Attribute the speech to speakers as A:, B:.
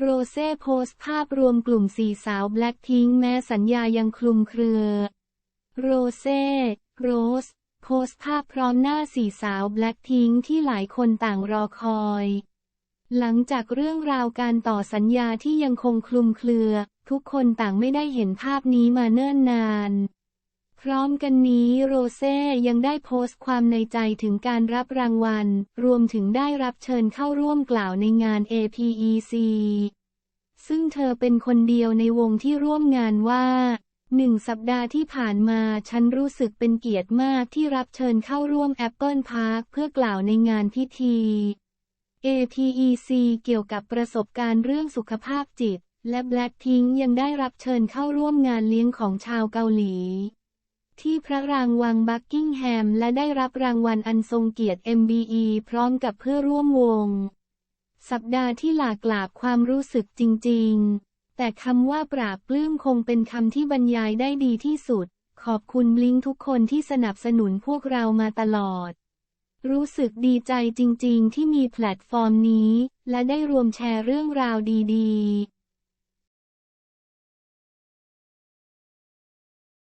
A: โรเซ่โพสต์ภาพรวมกลุ่มสี่สาวแบล็คพิงแม้สัญญายังคลุมเครือ โรเซ่โรส โพสต์ภาพพร้อมหน้าสี่สาวแบล็คพิงที่หลายคนต่างรอคอย หลังจากเรื่องราวการต่อสัญญาที่ยังคงคลุมเครือ ทุกคนต่างไม่ได้เห็นภาพนี้มาเนิ่นนาน พร้อมกันนี้โรเซ่ยังได้โพสต์ความในใจถึงการรับรางวัล รวมถึงได้รับเชิญเข้าร่วมกล่าวในงาน APEC ซึ่งเธอเป็นคนเดียวในวงที่ร่วมงานว่าหนึ่งสัปดาห์ที่ผ่านมาฉันรู้สึกเป็นเกียรติมากที่รับเชิญเข้าร่วม Apple Park เพื่อกล่าวในงานพิธี APEC เกี่ยวกับประสบการณ์เรื่องสุขภาพจิต และ Blackpink ยังได้รับเชิญเข้าร่วมงานเลี้ยงของชาวเกาหลี ที่พระรางวังบักกิงแฮม และได้รับรางวัลอันทรงเกียรติ MBE พร้อมกับเพื่อร่วมวง สัปดาห์ที่หลากหลากความรู้สึกจริง ๆ แต่คำว่าปราบปลื้มคงเป็นคำที่บรรยายได้ดีที่สุด ขอบคุณบลิงทุกคนที่สนับสนุนพวกเรามาตลอด รู้สึกดีใจจริง ๆ ที่มีแพลตฟอร์มนี้ และได้รวมแชร์เรื่องราวดี ๆ